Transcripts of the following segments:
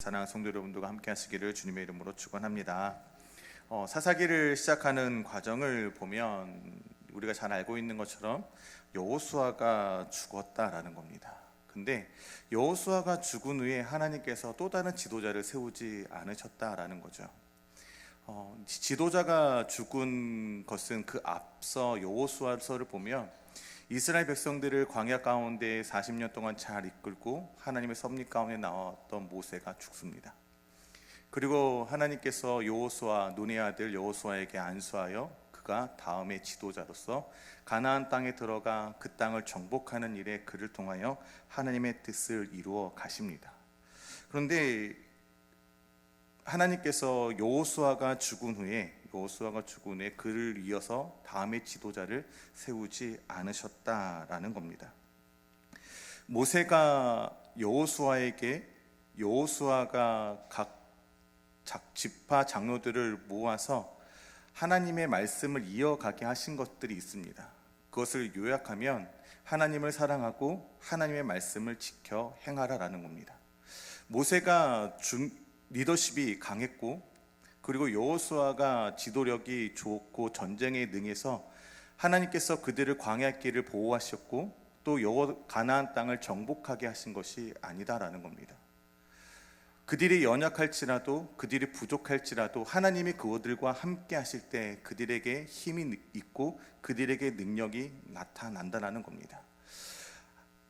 사랑하는 성도 여러분들과 함께 하시기를 주님의 이름으로 축원합니다. 어, 사사기를 시작하는 과정을 보면 우리가 잘 알고 있는 것처럼 여호수아가 죽었다라는 겁니다. 근데 여호수아가 죽은 후에 하나님께서 또 다른 지도자를 세우지 않으셨다라는 거죠. 어, 지- 지도자가 죽은 것은 그 앞서 여호수아서를 보면 이스라엘 백성들을 광야 가운데 40년 동안 잘 이끌고 하나님의 섭리 가운데 나왔던 모세가 죽습니다. 그리고 하나님께서 여호수아 눈의 아들 여호수아에게 안수하여 그가 다음의 지도자로서 가나안 땅에 들어가 그 땅을 정복하는 일에 그를 통하여 하나님의 뜻을 이루어 가십니다. 그런데 하나님께서 여호수아가 죽은 후에 여호수아가 죽은 후에 그를 이어서 다음의 지도자를 세우지 않으셨다라는 겁니다. 모세가 여호수아에게 여호수아가 각 작- 지파 장로들을 모아서 하나님의 말씀을 이어가게 하신 것들이 있습니다. 그것을 요약하면 하나님을 사랑하고 하나님의 말씀을 지켜 행하라라는 겁니다. 모세가 중, 리더십이 강했고 그리고 여호수아가 지도력이 좋고 전쟁에 능해서 하나님께서 그들을 광야 길을 보호하셨고 또 여호 가나안 땅을 정복하게 하신 것이 아니다라는 겁니다. 그들이 연약할지라도 그들이 부족할지라도 하나님이 그들과 함께 하실 때 그들에게 힘이 있고 그들에게 능력이 나타난다라는 겁니다.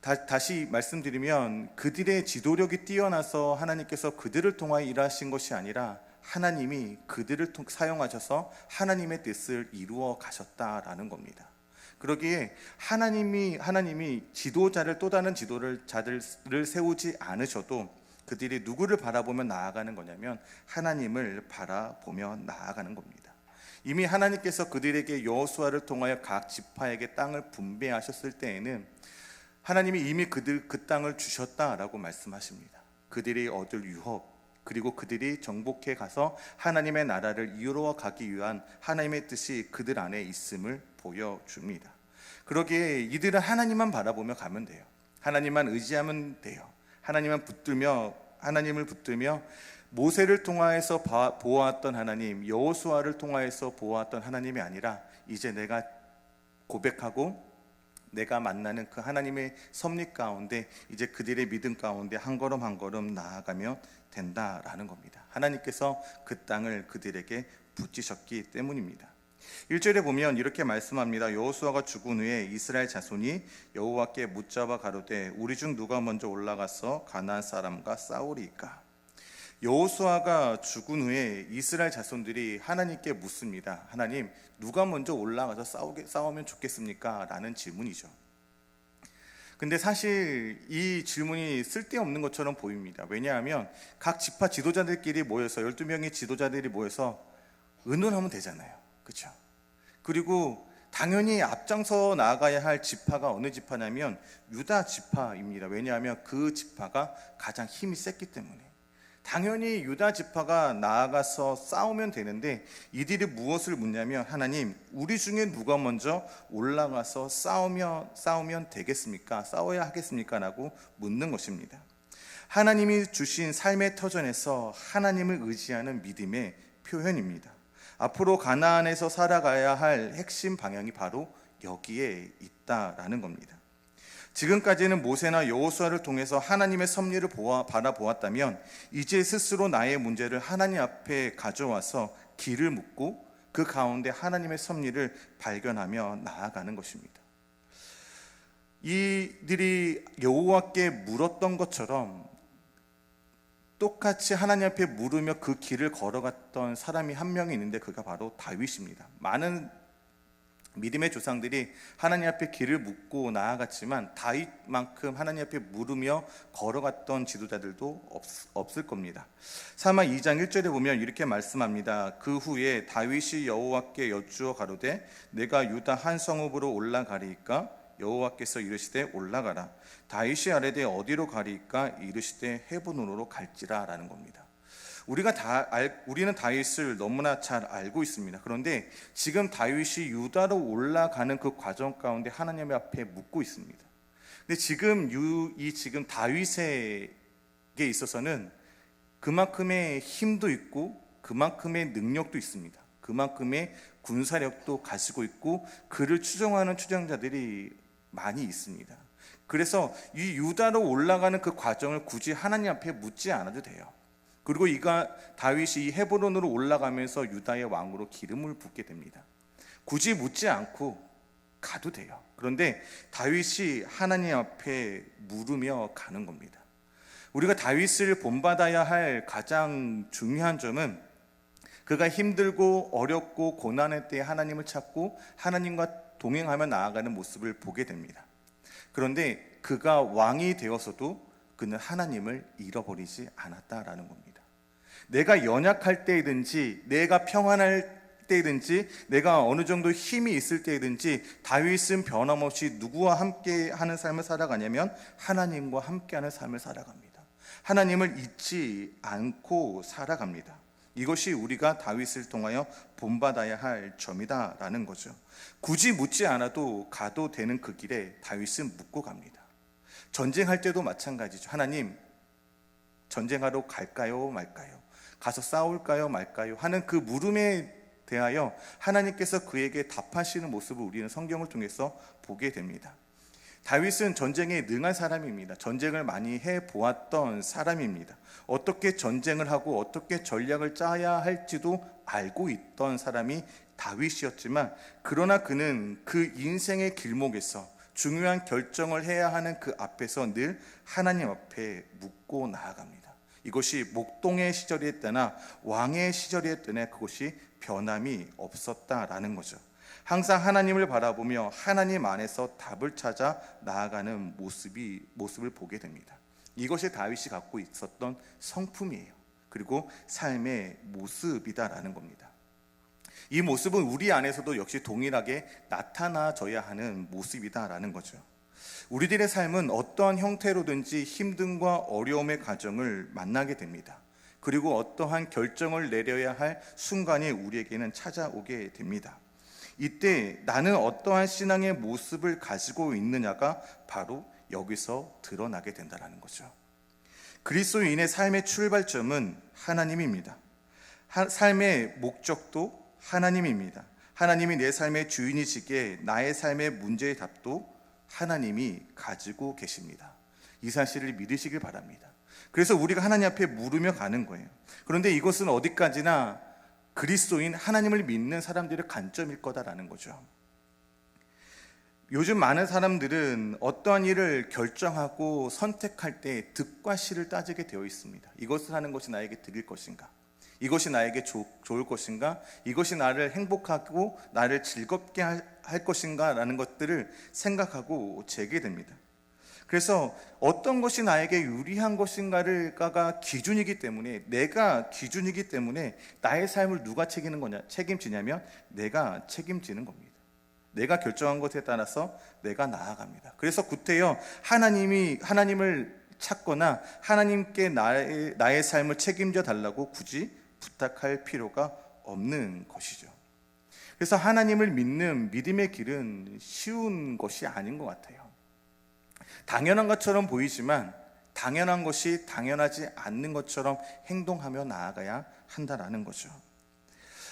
다, 시 말씀드리면 그들의 지도력이 뛰어나서 하나님께서 그들을 통하여 일하신 것이 아니라 하나님이 그들을 통, 사용하셔서 하나님의 뜻을 이루어 가셨다라는 겁니다. 그러기에 하나님이 하나님이 지도자를 또 다른 지도를 자들을 세우지 않으셔도 그들이 누구를 바라보며 나아가는 거냐면 하나님을 바라보며 나아가는 겁니다. 이미 하나님께서 그들에게 여호수아를 통하여 각 지파에게 땅을 분배하셨을 때에는 하나님이 이미 그들 그 땅을 주셨다라고 말씀하십니다. 그들이 얻을 유업 그리고 그들이 정복해 가서 하나님의 나라를 이루어 가기 위한 하나님의 뜻이 그들 안에 있음을 보여줍니다. 그러기에 이들은 하나님만 바라보며 가면 돼요. 하나님만 의지하면 돼요. 하나님만 붙들며 하나님을 붙들며 모세를 통하여서 봐- 보았던 하나님, 여호수아를 통하여서 보았던 하나님이 아니라 이제 내가 고백하고 내가 만나는 그 하나님의 섭리 가운데 이제 그들의 믿음 가운데 한 걸음 한 걸음 나아가면 된다라는 겁니다. 하나님께서 그 땅을 그들에게 붙이셨기 때문입니다. 1절에 보면 이렇게 말씀합니다. 여호수아가 죽은 후에 이스라엘 자손이 여호와께 묻잡아 가로되 우리 중 누가 먼저 올라가서 가나안 사람과 싸우리이까? 여호수아가 죽은 후에 이스라엘 자손들이 하나님께 묻습니다. 하나님, 누가 먼저 올라가서 싸우게, 싸우면 좋겠습니까? 라는 질문이죠. 근데 사실 이 질문이 쓸데없는 것처럼 보입니다. 왜냐하면 각 지파 지도자들끼리 모여서 12명의 지도자들이 모여서 의논하면 되잖아요. 그렇죠? 그리고 당연히 앞장서 나아가야 할 지파가 어느 지파냐면 유다 지파입니다. 왜냐하면 그 지파가 가장 힘이 셌기 때문에. 당연히 유다 지파가 나아가서 싸우면 되는데 이들이 무엇을 묻냐면 하나님 우리 중에 누가 먼저 올라가서 싸우면 싸우면 되겠습니까? 싸워야 하겠습니까?라고 묻는 것입니다. 하나님이 주신 삶의 터전에서 하나님을 의지하는 믿음의 표현입니다. 앞으로 가나안에서 살아가야 할 핵심 방향이 바로 여기에 있다라는 겁니다. 지금까지는 모세나 여호수아를 통해서 하나님의 섭리를 보아, 바라보았다면 이제 스스로 나의 문제를 하나님 앞에 가져와서 길을 묻고 그 가운데 하나님의 섭리를 발견하며 나아가는 것입니다. 이들이 여호와께 물었던 것처럼 똑같이 하나님 앞에 물으며 그 길을 걸어갔던 사람이 한 명이 있는데 그가 바로 다윗입니다. 많은 믿음의 조상들이 하나님 앞에 길을 묻고 나아갔지만 다윗만큼 하나님 앞에 물으며 걸어갔던 지도자들도 없, 없을 겁니다. 사마 2장 1절에 보면 이렇게 말씀합니다. 그 후에 다윗이 여호와께 여쭈어 가로되 내가 유다 한 성읍으로 올라가리이까 여호와께서 이르시되 올라가라. 다윗이 아래되 어디로 가리이까 이르시되 헤브론으로 갈지라라는 겁니다. 우리가 다 알, 우리는 다윗을 너무나 잘 알고 있습니다. 그런데 지금 다윗이 유다로 올라가는 그 과정 가운데 하나님 앞에 묻고 있습니다. 근데 지금 유, 이 지금 다윗에게 있어서는 그만큼의 힘도 있고 그만큼의 능력도 있습니다. 그만큼의 군사력도 가지고 있고 그를 추종하는 추종자들이 많이 있습니다. 그래서 이 유다로 올라가는 그 과정을 굳이 하나님 앞에 묻지 않아도 돼요. 그리고 이가 다윗이 이 헤브론으로 올라가면서 유다의 왕으로 기름을 붓게 됩니다. 굳이 묻지 않고 가도 돼요. 그런데 다윗이 하나님 앞에 물으며 가는 겁니다. 우리가 다윗을 본받아야 할 가장 중요한 점은 그가 힘들고 어렵고 고난의 때에 하나님을 찾고 하나님과 동행하며 나아가는 모습을 보게 됩니다. 그런데 그가 왕이 되어서도 그는 하나님을 잃어버리지 않았다라는 겁니다. 내가 연약할 때이든지 내가 평안할 때이든지 내가 어느 정도 힘이 있을 때이든지 다윗은 변함없이 누구와 함께 하는 삶을 살아가냐면 하나님과 함께 하는 삶을 살아갑니다. 하나님을 잊지 않고 살아갑니다. 이것이 우리가 다윗을 통하여 본받아야 할 점이다라는 거죠. 굳이 묻지 않아도 가도 되는 그 길에 다윗은 묻고 갑니다. 전쟁할 때도 마찬가지죠. 하나님, 전쟁하러 갈까요, 말까요? 가서 싸울까요, 말까요? 하는 그 물음에 대하여 하나님께서 그에게 답하시는 모습을 우리는 성경을 통해서 보게 됩니다. 다윗은 전쟁에 능한 사람입니다. 전쟁을 많이 해 보았던 사람입니다. 어떻게 전쟁을 하고 어떻게 전략을 짜야 할지도 알고 있던 사람이 다윗이었지만 그러나 그는 그 인생의 길목에서 중요한 결정을 해야 하는 그 앞에서 늘 하나님 앞에 묻고 나아갑니다. 이것이 목동의 시절이었다나 왕의 시절이었다나 그것이 변함이 없었다라는 거죠. 항상 하나님을 바라보며 하나님 안에서 답을 찾아 나아가는 모습이 모습을 보게 됩니다. 이것이 다윗이 갖고 있었던 성품이에요. 그리고 삶의 모습이다라는 겁니다. 이 모습은 우리 안에서도 역시 동일하게 나타나져야 하는 모습이다라는 거죠. 우리들의 삶은 어떠한 형태로든지 힘듦과 어려움의 과정을 만나게 됩니다. 그리고 어떠한 결정을 내려야 할 순간이 우리에게는 찾아오게 됩니다. 이때 나는 어떠한 신앙의 모습을 가지고 있느냐가 바로 여기서 드러나게 된다는 거죠. 그리스도인의 삶의 출발점은 하나님입니다. 삶의 목적도 하나님입니다. 하나님이 내 삶의 주인이시기에 나의 삶의 문제의 답도 하나님이 가지고 계십니다. 이 사실을 믿으시길 바랍니다. 그래서 우리가 하나님 앞에 물으며 가는 거예요. 그런데 이것은 어디까지나 그리스도인 하나님을 믿는 사람들의 관점일 거다라는 거죠. 요즘 많은 사람들은 어떠한 일을 결정하고 선택할 때 득과 실을 따지게 되어 있습니다. 이것을 하는 것이 나에게 득일 것인가? 이것이 나에게 조, 좋을 것인가? 이것이 나를 행복하고 나를 즐겁게 할, 할 것인가? 라는 것들을 생각하고 재게 됩니다. 그래서 어떤 것이 나에게 유리한 것인가가 기준이기 때문에 내가 기준이기 때문에 나의 삶을 누가 책임는 거냐 책임지냐면 내가 책임지는 겁니다. 내가 결정한 것에 따라서 내가 나아갑니다. 그래서 구태여 하나님이 하나님을 찾거나 하나님께 나의, 나의 삶을 책임져 달라고 굳이 부탁할 필요가 없는 것이죠. 그래서 하나님을 믿는 믿음의 길은 쉬운 것이 아닌 것 같아요. 당연한 것처럼 보이지만 당연한 것이 당연하지 않는 것처럼 행동하며 나아가야 한다라는 거죠.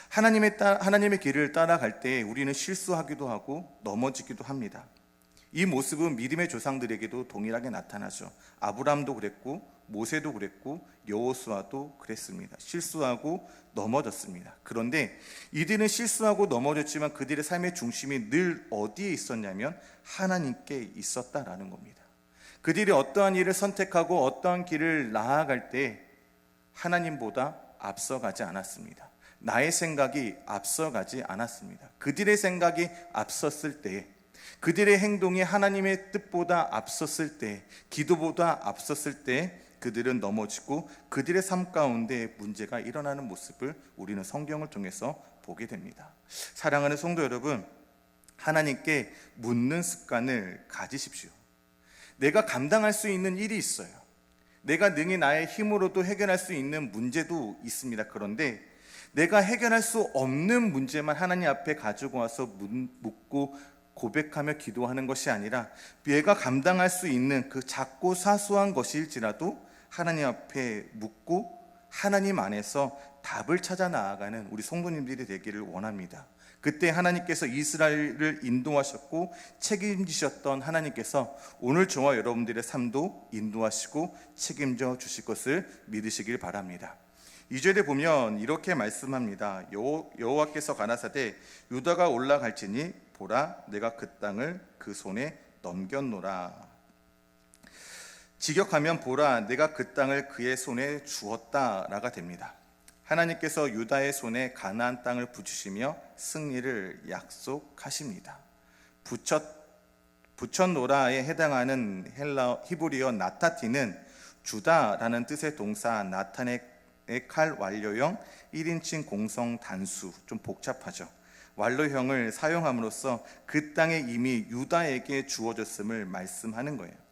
하나님의 따, 하나님의 길을 따라갈 때 우리는 실수하기도 하고 넘어지기도 합니다. 이 모습은 믿음의 조상들에게도 동일하게 나타나죠. 아브람도 그랬고 모세도 그랬고 여호수아도 그랬습니다. 실수하고 넘어졌습니다. 그런데 이들은 실수하고 넘어졌지만 그들의 삶의 중심이 늘 어디에 있었냐면 하나님께 있었다라는 겁니다. 그들이 어떠한 일을 선택하고 어떠한 길을 나아갈 때 하나님보다 앞서가지 않았습니다. 나의 생각이 앞서가지 않았습니다. 그들의 생각이 앞섰을 때, 그들의 행동이 하나님의 뜻보다 앞섰을 때, 기도보다 앞섰을 때, 그들은 넘어지고 그들의 삶 가운데 문제가 일어나는 모습을 우리는 성경을 통해서 보게 됩니다. 사랑하는 성도 여러분, 하나님께 묻는 습관을 가지십시오. 내가 감당할 수 있는 일이 있어요. 내가 능히 나의 힘으로도 해결할 수 있는 문제도 있습니다. 그런데 내가 해결할 수 없는 문제만 하나님 앞에 가지고 와서 묻고 고백하며 기도하는 것이 아니라 내가 감당할 수 있는 그 작고 사소한 것일지라도 하나님 앞에 묻고 하나님 안에서 답을 찾아 나아가는 우리 성도님들이 되기를 원합니다. 그때 하나님께서 이스라엘을 인도하셨고 책임지셨던 하나님께서 오늘 저와 여러분들의 삶도 인도하시고 책임져 주실 것을 믿으시길 바랍니다. 2절에 보면 이렇게 말씀합니다. 여호- 여호와께서 가나사대 유다가 올라갈지니 보라 내가 그 땅을 그 손에 넘겼노라. 직역하면 보라 내가 그 땅을 그의 손에 주었다라가 됩니다. 하나님께서 유다의 손에 가나안 땅을 붙이시며 승리를 약속하십니다. 붙였 붙였노라에 해당하는 헬라 히브리어 나타티는 주다라는 뜻의 동사 나탄의 칼 완료형 1인칭 공성 단수 좀 복잡하죠. 완료형을 사용함으로써 그 땅에 이미 유다에게 주어졌음을 말씀하는 거예요.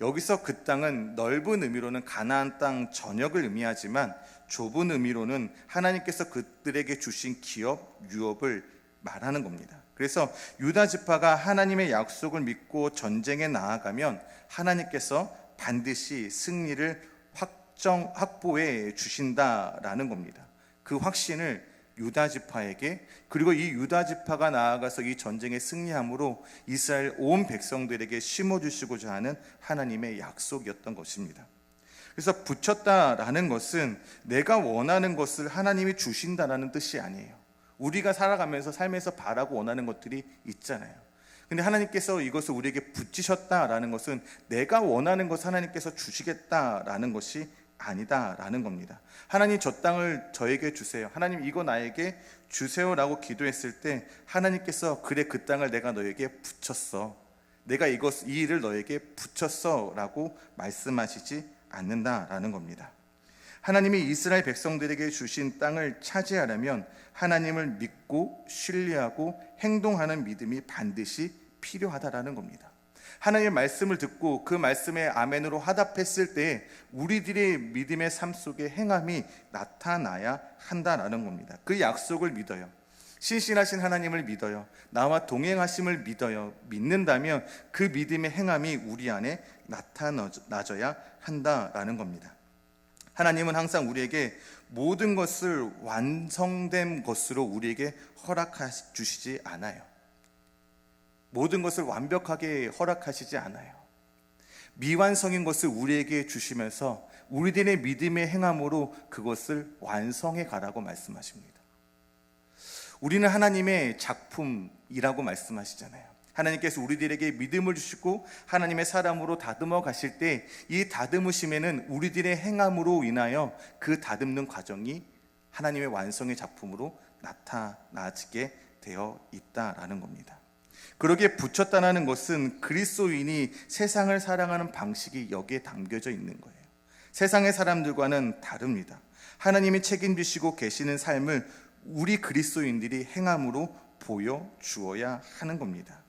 여기서 그 땅은 넓은 의미로는 가나안 땅 전역을 의미하지만 좁은 의미로는 하나님께서 그들에게 주신 기업, 유업을 말하는 겁니다. 그래서 유다 지파가 하나님의 약속을 믿고 전쟁에 나아가면 하나님께서 반드시 승리를 확정 확보해 주신다라는 겁니다. 그 확신을 유다 지파에게 그리고 이 유다 지파가 나아가서 이 전쟁에 승리함으로 이스라엘 온 백성들에게 심어 주시고자 하는 하나님의 약속이었던 것입니다. 그래서 붙였다라는 것은 내가 원하는 것을 하나님이 주신다라는 뜻이 아니에요. 우리가 살아가면서 삶에서 바라고 원하는 것들이 있잖아요. 근데 하나님께서 이것을 우리에게 붙이셨다라는 것은 내가 원하는 것을 하나님께서 주시겠다라는 것이 아니다라는 겁니다. 하나님 저 땅을 저에게 주세요. 하나님 이거 나에게 주세요라고 기도했을 때 하나님께서 그래 그 땅을 내가 너에게 붙였어. 내가 이것 이 일을 너에게 붙였어라고 말씀하시지 않는다라는 겁니다. 하나님이 이스라엘 백성들에게 주신 땅을 차지하려면 하나님을 믿고 신뢰하고 행동하는 믿음이 반드시 필요하다라는 겁니다. 하나님의 말씀을 듣고 그 말씀에 아멘으로 화답했을 때 우리들의 믿음의 삶 속에 행함이 나타나야 한다라는 겁니다. 그 약속을 믿어요. 신실하신 하나님을 믿어요. 나와 동행하심을 믿어요. 믿는다면 그 믿음의 행함이 우리 안에 나타나져야 한다라는 겁니다. 하나님은 항상 우리에게 모든 것을 완성된 것으로 우리에게 허락하 주시지 않아요. 모든 것을 완벽하게 허락하시지 않아요. 미완성인 것을 우리에게 주시면서 우리들의 믿음의 행함으로 그것을 완성해 가라고 말씀하십니다. 우리는 하나님의 작품이라고 말씀하시잖아요. 하나님께서 우리들에게 믿음을 주시고 하나님의 사람으로 다듬어 가실 때 이 다듬으심에는 우리들의 행함으로 인하여 그 다듬는 과정이 하나님의 완성의 작품으로 나타나게 되어 있다라는 겁니다. 그러기에 붙였다는 것은 그리스도인이 세상을 사랑하는 방식이 여기에 담겨져 있는 거예요. 세상의 사람들과는 다릅니다. 하나님이 책임지시고 계시는 삶을 우리 그리스도인들이 행함으로 보여 주어야 하는 겁니다.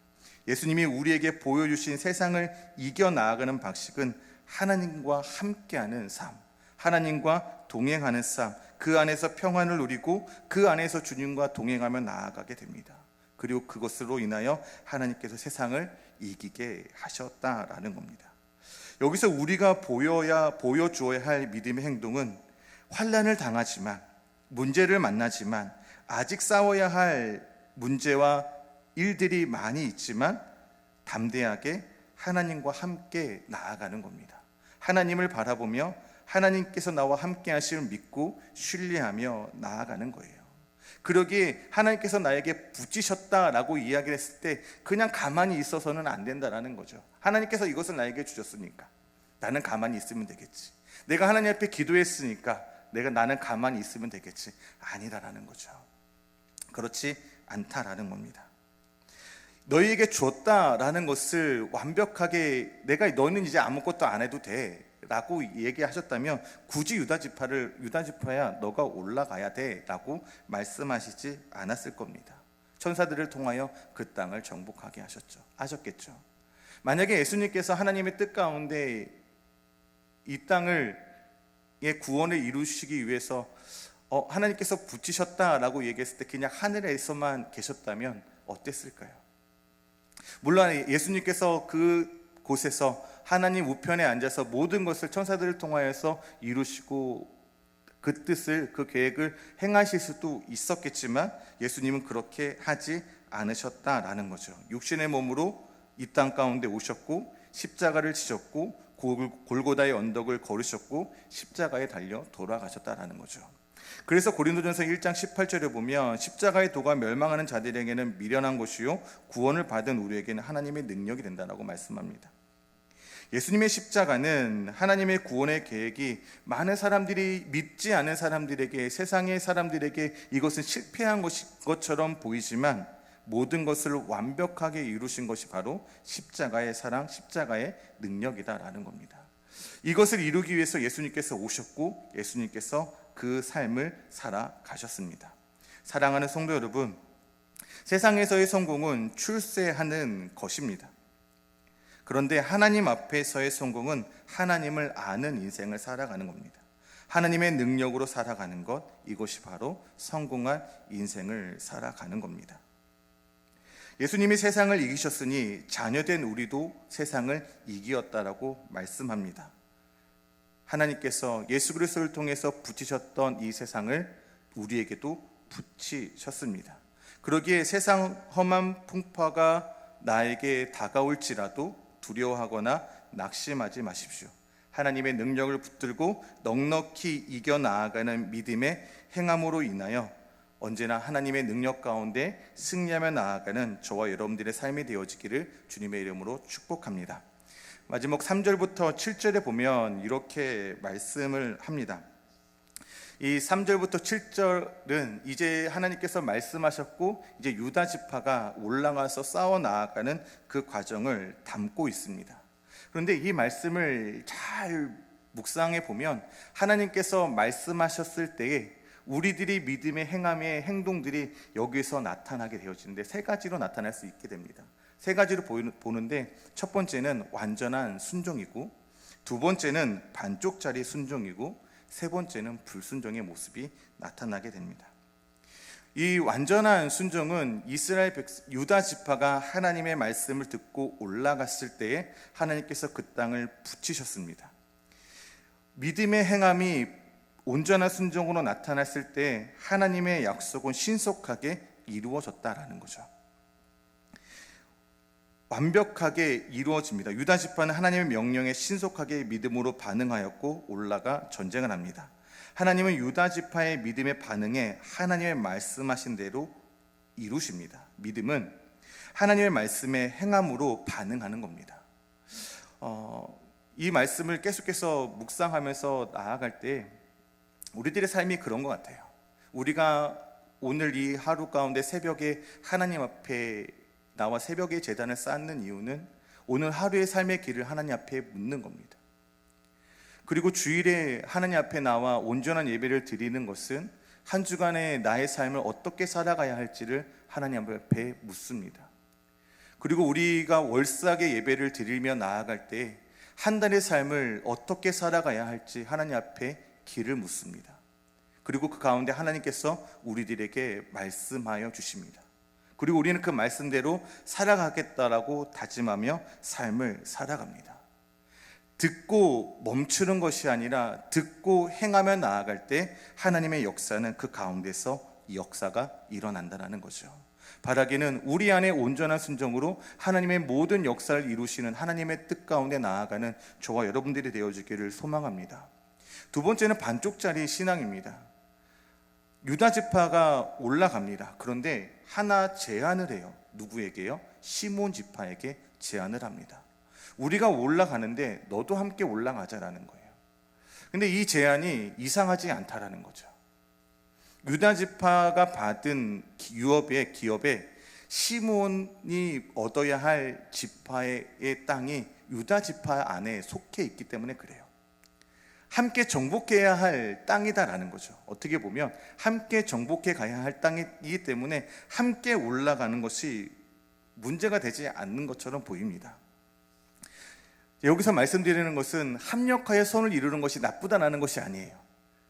예수님이 우리에게 보여 주신 세상을 이겨 나아가는 방식은 하나님과 함께하는 삶, 하나님과 동행하는 삶, 그 안에서 평안을 누리고 그 안에서 주님과 동행하며 나아가게 됩니다. 그리고 그것으로 인하여 하나님께서 세상을 이기게 하셨다라는 겁니다. 여기서 우리가 보여야 보여주어야 할 믿음의 행동은 환란을 당하지만 문제를 만나지만 아직 싸워야 할 문제와 일들이 많이 있지만 담대하게 하나님과 함께 나아가는 겁니다. 하나님을 바라보며 하나님께서 나와 함께 하심을 믿고 신뢰하며 나아가는 거예요. 그러기에 하나님께서 나에게 붙이셨다라고 이야기를 했을 때 그냥 가만히 있어서는 안 된다라는 거죠. 하나님께서 이것을 나에게 주셨으니까 나는 가만히 있으면 되겠지. 내가 하나님 앞에 기도했으니까 내가 나는 가만히 있으면 되겠지. 아니다라는 거죠. 그렇지 않다라는 겁니다. 너희에게 줬다라는 것을 완벽하게 내가 너는 이제 아무것도 안 해도 돼 라고 얘기하셨다면 굳이 유다 지파를 유다 지파야 너가 올라가야 돼라고 말씀하시지 않았을 겁니다. 천사들을 통하여 그 땅을 정복하게 하셨죠. 하셨겠죠. 만약에 예수님께서 하나님의 뜻 가운데 이 땅을 의 구원을 이루시기 위해서 어, 하나님께서 붙이셨다라고 얘기했을 때 그냥 하늘에서만 계셨다면 어땠을까요? 물론 예수님께서 그 곳에서 하나님 우편에 앉아서 모든 것을 천사들을 통하여서 이루시고 그 뜻을 그 계획을 행하실 수도 있었겠지만 예수님은 그렇게 하지 않으셨다라는 거죠. 육신의 몸으로 이 땅 가운데 오셨고 십자가를 지셨고 골- 골고다의 언덕을 걸으셨고 십자가에 달려 돌아가셨다라는 거죠. 그래서 고린도전서 1장 18절에 보면 십자가의 도가 멸망하는 자들에게는 미련한 것이요 구원을 받은 우리에게는 하나님의 능력이 된다라고 말씀합니다. 예수님의 십자가는 하나님의 구원의 계획이 많은 사람들이 믿지 않은 사람들에게 세상의 사람들에게 이것은 실패한 것처럼 보이지만 모든 것을 완벽하게 이루신 것이 바로 십자가의 사랑, 십자가의 능력이다라는 겁니다. 이것을 이루기 위해서 예수님께서 오셨고 예수님께서 그 삶을 살아가셨습니다. 사랑하는 성도 여러분, 세상에서의 성공은 출세하는 것입니다. 그런데 하나님 앞에서의 성공은 하나님을 아는 인생을 살아가는 겁니다. 하나님의 능력으로 살아가는 것, 이것이 바로 성공한 인생을 살아가는 겁니다. 예수님이 세상을 이기셨으니 자녀된 우리도 세상을 이기었다라고 말씀합니다. 하나님께서 예수 그리스도를 통해서 붙이셨던 이 세상을 우리에게도 붙이셨습니다. 그러기에 세상 험한 풍파가 나에게 다가올지라도 두려워하거나 낙심하지 마십시오. 하나님의 능력을 붙들고 넉넉히 이겨 나아가는 믿음의 행함으로 인하여 언제나 하나님의 능력 가운데 승리하며 나아가는 저와 여러분들의 삶이 되어지기를 주님의 이름으로 축복합니다. 마지막 3절부터 7절에 보면 이렇게 말씀을 합니다. 이 3절부터 7절은 이제 하나님께서 말씀하셨고 이제 유다 지파가 올라가서 싸워 나아가는 그 과정을 담고 있습니다. 그런데 이 말씀을 잘 묵상해 보면 하나님께서 말씀하셨을 때에 우리들이 믿음의 행함의 행동들이 여기서 나타나게 되어지는데 세 가지로 나타날 수 있게 됩니다. 세 가지로 보는데 첫 번째는 완전한 순종이고 두 번째는 반쪽짜리 순종이고 세 번째는 불순종의 모습이 나타나게 됩니다. 이 완전한 순종은 이스라엘 백 유다 지파가 하나님의 말씀을 듣고 올라갔을 때에 하나님께서 그 땅을 붙이셨습니다. 믿음의 행함이 온전한 순종으로 나타났을 때 하나님의 약속은 신속하게 이루어졌다라는 거죠. 완벽하게 이루어집니다. 유다 지파는 하나님의 명령에 신속하게 믿음으로 반응하였고 올라가 전쟁을 합니다. 하나님은 유다 지파의 믿음의 반응에 하나님의 말씀하신 대로 이루십니다. 믿음은 하나님의 말씀에 행함으로 반응하는 겁니다. 어, 이 말씀을 계속해서 묵상하면서 나아갈 때 우리들의 삶이 그런 것 같아요. 우리가 오늘 이 하루 가운데 새벽에 하나님 앞에 나와 새벽에 재단을 쌓는 이유는 오늘 하루의 삶의 길을 하나님 앞에 묻는 겁니다. 그리고 주일에 하나님 앞에 나와 온전한 예배를 드리는 것은 한 주간의 나의 삶을 어떻게 살아가야 할지를 하나님 앞에 묻습니다. 그리고 우리가 월삭의 예배를 드리며 나아갈 때 한 달의 삶을 어떻게 살아가야 할지 하나님 앞에 길을 묻습니다. 그리고 그 가운데 하나님께서 우리들에게 말씀하여 주십니다. 그리고 우리는 그 말씀대로 살아가겠다라고 다짐하며 삶을 살아갑니다. 듣고 멈추는 것이 아니라 듣고 행하며 나아갈 때 하나님의 역사는 그 가운데서 역사가 일어난다는 거죠. 바라기는 우리 안에 온전한 순종으로 하나님의 모든 역사를 이루시는 하나님의 뜻 가운데 나아가는 저와 여러분들이 되어지기를 소망합니다. 두 번째는 반쪽짜리 신앙입니다. 유다 지파가 올라갑니다. 그런데 하나 제안을 해요. 누구에게요? 시몬 지파에게 제안을 합니다. 우리가 올라가는데 너도 함께 올라가자라는 거예요. 근데 이 제안이 이상하지 않다라는 거죠. 유다 지파가 받은 유업의 기업에 시몬이 얻어야 할 지파의 땅이 유다 지파 안에 속해 있기 때문에 그래요. 함께 정복해야 할 땅이다라는 거죠. 어떻게 보면 함께 정복해 가야 할 땅이기 때문에 함께 올라가는 것이 문제가 되지 않는 것처럼 보입니다. 여기서 말씀드리는 것은 합력하여 선을 이루는 것이 나쁘다라는 것이 아니에요.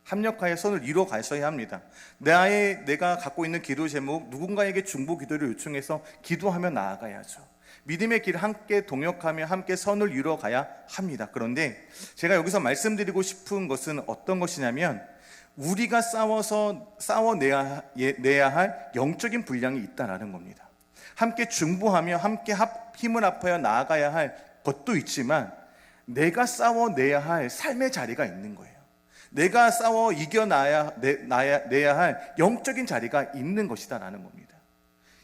합력하여 선을 이루어 가셔야 합니다. 나의 내가 갖고 있는 기도 제목 누군가에게 중보 기도를 요청해서 기도하며 나아가야죠. 믿음의 길을 함께 동역하며 함께 선을 이루어 가야 합니다. 그런데 제가 여기서 말씀드리고 싶은 것은 어떤 것이냐면 우리가 싸워서 싸워내야 예- 내야 할 영적인 분량이 있다라는 겁니다. 함께 중보하며 함께 합- 힘을 합하여 나아가야 할 것도 있지만 내가 싸워내야 할 삶의 자리가 있는 거예요. 내가 싸워 이겨나야 내, 나야, 내야 할 영적인 자리가 있는 것이다라는 겁니다.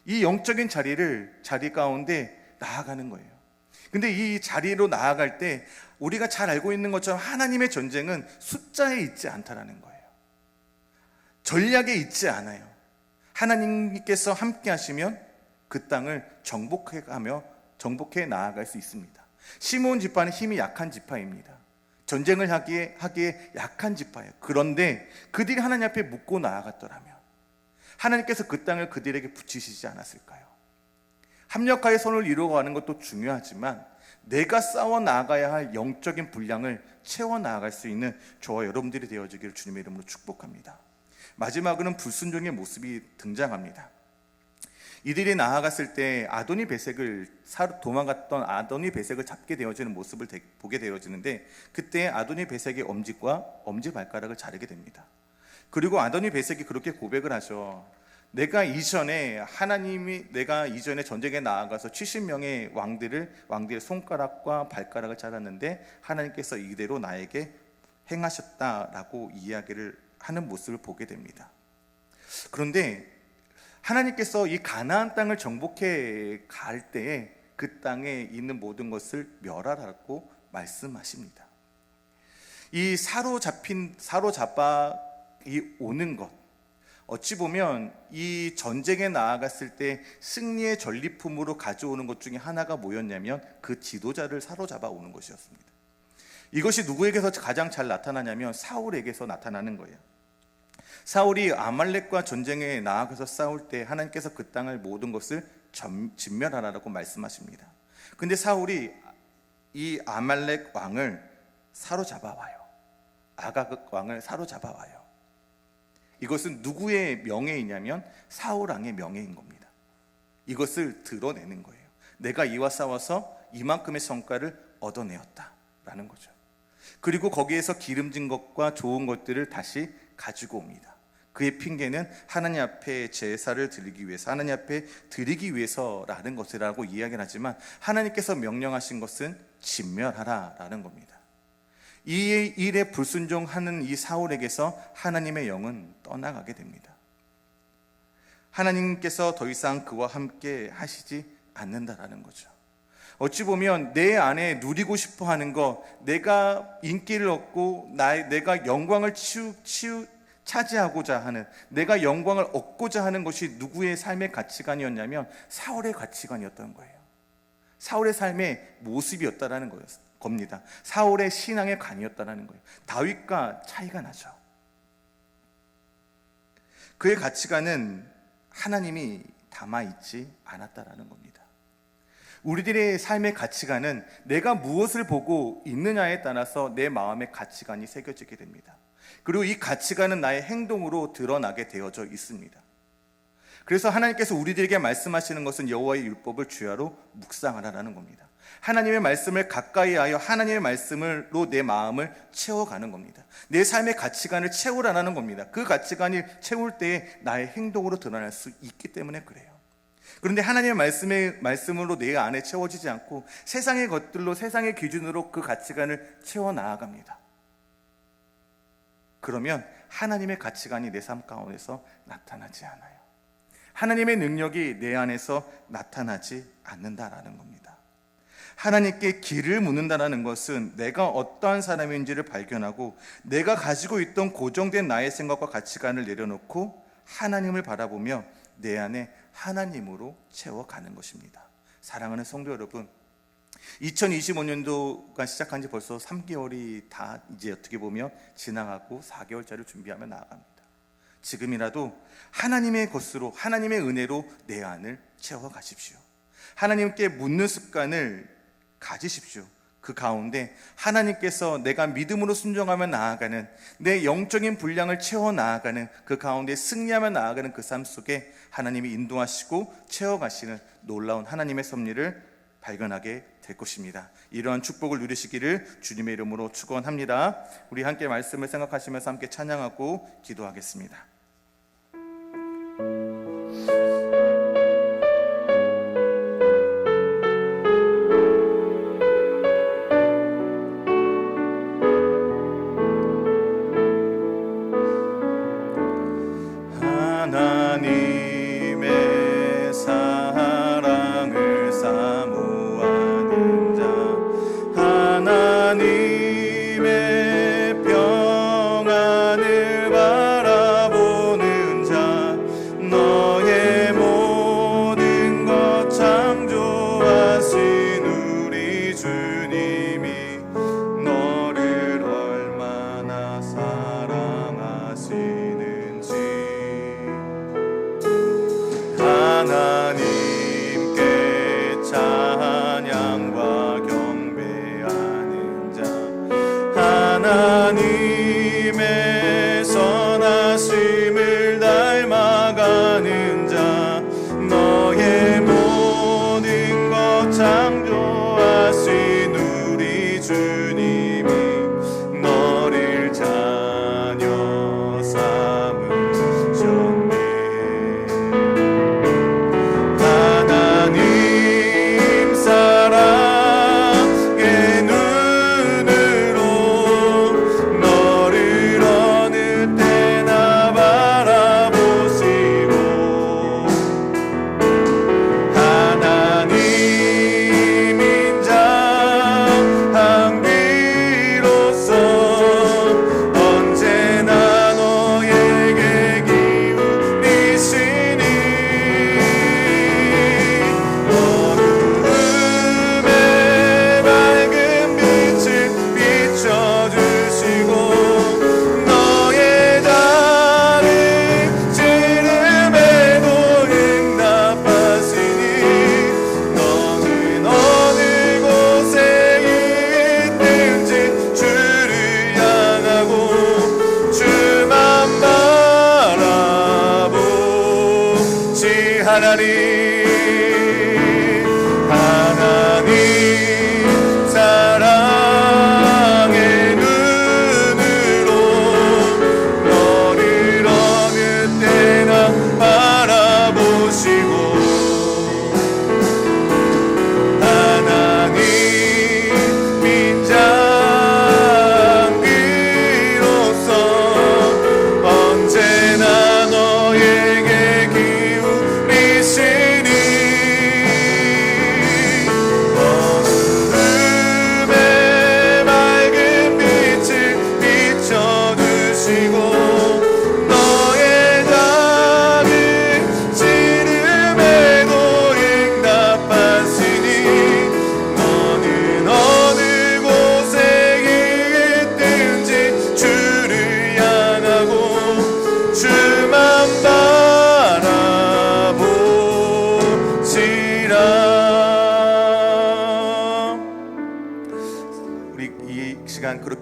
이 영적인 자리를 자리 가운데 나아가는 거예요. 근데 이 자리로 나아갈 때 우리가 잘 알고 있는 것처럼 하나님의 전쟁은 숫자에 있지 않다라는 거예요. 전략에 있지 않아요. 하나님께서 함께 하시면 그 땅을 정복해 가며 정복해 나아갈 수 있습니다. 시몬 지파는 힘이 약한 지파입니다. 전쟁을 하기에 하기에 약한 지파예요. 그런데 그들이 하나님 앞에 묻고 나아갔더라면 하나님께서 그 땅을 그들에게 붙이시지 않았을까요? 합력하여 손을 이루어가는 것도 중요하지만 내가 싸워 나가야 할 영적인 분량을 채워 나아갈 수 있는 저와 여러분들이 되어지기를 주님의 이름으로 축복합니다. 마지막으로는 불순종의 모습이 등장합니다. 이들이 나아갔을 때 아도니 베색을 사- 도망갔던 아도니 베색을 잡게 되어지는 모습을 대- 보게 되어지는데 그때 아도니 베색의 엄지과 엄지 발가락을 자르게 됩니다. 그리고 아도니 베색이 그렇게 고백을 하죠. 내가 이전에 하나님이 내가 이전에 전쟁에 나아가서 70명의 왕들을 왕들의 손가락과 발가락을 잘랐는데 하나님께서 이대로 나에게 행하셨다라고 이야기를 하는 모습을 보게 됩니다. 그런데 하나님께서 이 가나안 땅을 정복해 갈 때에 그 땅에 있는 모든 것을 멸하라고 말씀하십니다. 이 사로잡힌 사로잡아 이 오는 것 어찌 보면 이 전쟁에 나아갔을 때 승리의 전리품으로 가져오는 것 중에 하나가 뭐였냐면 그 지도자를 사로잡아 오는 것이었습니다. 이것이 누구에게서 가장 잘 나타나냐면 사울에게서 나타나는 거예요. 사울이 아말렉과 전쟁에 나아가서 싸울 때 하나님께서 그 땅을 모든 것을 점- 진멸하라고 말씀하십니다. 근데 사울이 이 아말렉 왕을 사로잡아 와요. 아가극 왕을 사로잡아 와요. 이것은 누구의 명예이냐면 사울 왕의 명예인 겁니다. 이것을 드러내는 거예요. 내가 이와 싸워서 이만큼의 성과를 얻어내었다라는 거죠. 그리고 거기에서 기름진 것과 좋은 것들을 다시 가지고 옵니다. 그의 핑계는 하나님 앞에 제사를 드리기 위해서, 하나님 앞에 드리기 위해서라는 것이라고 이야기를 하지만 하나님께서 명령하신 것은 진멸하라라는 겁니다. 이 일에 불순종하는 이 사울에게서 하나님의 영은 떠나가게 됩니다. 하나님께서 더 이상 그와 함께 하시지 않는다라는 거죠. 어찌 보면 내 안에 누리고 싶어 하는 것, 내가 인기를 얻고 나, 내가 영광을 치우, 치우, 차지하고자 하는, 내가 영광을 얻고자 하는 것이 누구의 삶의 가치관이었냐면 사울의 가치관이었던 거예요. 사울의 삶의 모습이었다라는 거였- 겁니다. 사울의 신앙의 간이었다라는 거예요. 다윗과 차이가 나죠. 그의 가치관은 하나님이 담아 있지 않았다라는 겁니다. 우리들의 삶의 가치관은 내가 무엇을 보고 있느냐에 따라서 내 마음의 가치관이 새겨지게 됩니다. 그리고 이 가치관은 나의 행동으로 드러나게 되어져 있습니다. 그래서 하나님께서 우리들에게 말씀하시는 것은 여호와의 율법을 주야로 묵상하라라는 겁니다. 하나님의 말씀을 가까이 하여 하나님의 말씀으로 내 마음을 채워가는 겁니다. 내 삶의 가치관을 채우라는 겁니다. 그 가치관이 채울 때에 나의 행동으로 드러날 수 있기 때문에 그래요. 그런데 하나님의 말씀의 말씀으로 내 안에 채워지지 않고 세상의 것들로 세상의 기준으로 그 가치관을 채워 나아갑니다. 그러면 하나님의 가치관이 내 삶 가운데서 나타나지 않아요. 하나님의 능력이 내 안에서 나타나지 않는다라는 겁니다. 하나님께 길을 묻는다라는 것은 내가 어떠한 사람인지를 발견하고 내가 가지고 있던 고정된 나의 생각과 가치관을 내려놓고 하나님을 바라보며 내 안에 하나님으로 채워가는 것입니다. 사랑하는 성도 여러분, 2025년도가 시작한 지 벌써 3개월이 다 이제 어떻게 보면 지나가고 4개월짜리 준비하며 나아갑니다. 지금이라도 하나님의 것으로 하나님의 은혜로 내 안을 채워 가십시오. 하나님께 묻는 습관을 가지십시오. 그 가운데 하나님께서 내가 믿음으로 순종하며 나아가는 내 영적인 분량을 채워 나아가는 그 가운데 승리하며 나아가는 그 삶 속에 하나님이 인도하시고 채워 가시는 놀라운 하나님의 섭리를 발견하게 될 것입니다. 이러한 축복을 누리시기를 주님의 이름으로 축원합니다. 우리 함께 말씀을 생각하시면서 함께 찬양하고 기도하겠습니다.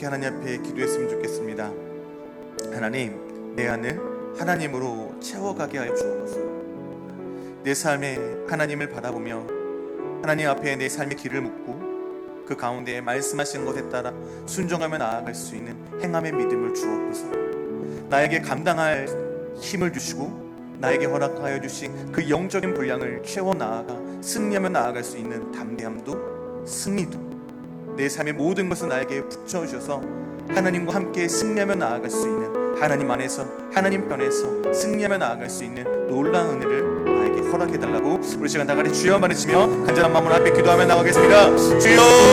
그렇게 하나님 앞에 기도했으면 좋겠습니다. 하나님 내 안을 하나님으로 채워가게 하여 주옵소서. 내 삶에 하나님을 바라보며 하나님 앞에 내 삶의 길을 묻고 그 가운데 말씀하신 것에 따라 순종하며 나아갈 수 있는 행함의 믿음을 주옵소서. 나에게 감당할 힘을 주시고 나에게 허락하여 주신 그 영적인 분량을 채워 나아가 승리하며 나아갈 수 있는 담대함도 승리도 내 삶의 모든 것을 나에게 붙여주셔서 하나님과 함께 승리하며 나아갈 수 있는 하나님 안에서 하나님 편에서 승리하며 나아갈 수 있는 놀라운 은혜를 나에게 허락해달라고 우리 시간 다 같이 주여 말해주며 간절한 마음으로 앞에 기도하며 나가겠습니다. 주여